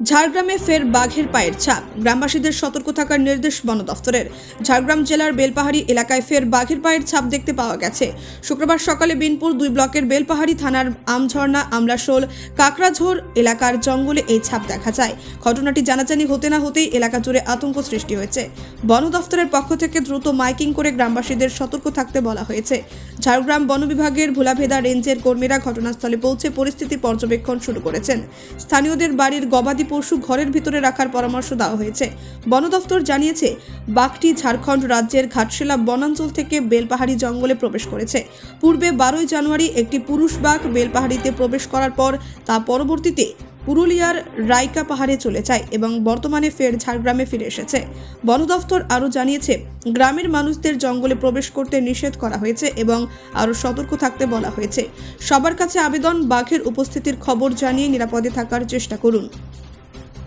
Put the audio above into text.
ঝাড়গ্রামে ফের বাঘের পায়ের ছাপ। গ্রামবাসীদের সতর্ক থাকার নির্দেশ বন দফতরের। ঝাড়গ্রাম জেলার বেলপাহাড়ি এলাকায় ফের বাঘের পায়ের ছাপ দেখতে পাওয়া গেছে। শুক্রবার সকালে বিনপুর দুই ব্লকের বেলপাহাড়ি থানার আমঝর্ণা, আমলাশোল কাকড়াঝোর এলাকার জঙ্গলে এই ছাপ দেখা যায়। ঘটনাটি জানাজানি হতে না হতেই এলাকা জুড়ে আতঙ্ক সৃষ্টি হয়েছে। বন দফতরের পক্ষ থেকে দ্রুত মাইকিং করে গ্রামবাসীদের সতর্ক থাকতে বলা হয়েছে। ঝাড়গ্রাম বন বিভাগের ভোলাভেদা রেঞ্জের কর্মীরা ঘটনাস্থলে পৌঁছে পরিস্থিতি পর্যবেক্ষণ শুরু করেছেন। স্থানীয়দের বাড়ির গবাদি পশু ঘরের ভিতরে রাখার পরামর্শ দেওয়া হয়েছে। বন দফতর জানিয়েছে, বাঘটি ঝাড়খণ্ড রাজ্যের ঘাটশিলা বনাঞ্চল থেকে বেলপাহাড়ি জঙ্গলে প্রবেশ করেছে। পূর্বে বারোই জানুয়ারি একটি পুরুষ বাঘ বেলপাহাড়িতে প্রবেশ করার পর তা পরবর্তীতে পুরুলিয়ার রাইকা পাহাড়ে চলে যায় এবং বর্তমানে ফের ঝাড়গ্রামে ফিরে এসেছে। বন দফতর আরও জানিয়েছে, গ্রামের মানুষদের জঙ্গলে প্রবেশ করতে নিষেধ করা হয়েছে এবং আরও সতর্ক থাকতে বলা হয়েছে। সবার কাছে আবেদন, বাঘের উপস্থিতির খবর জানিয়ে নিরাপদে থাকার চেষ্টা করুন।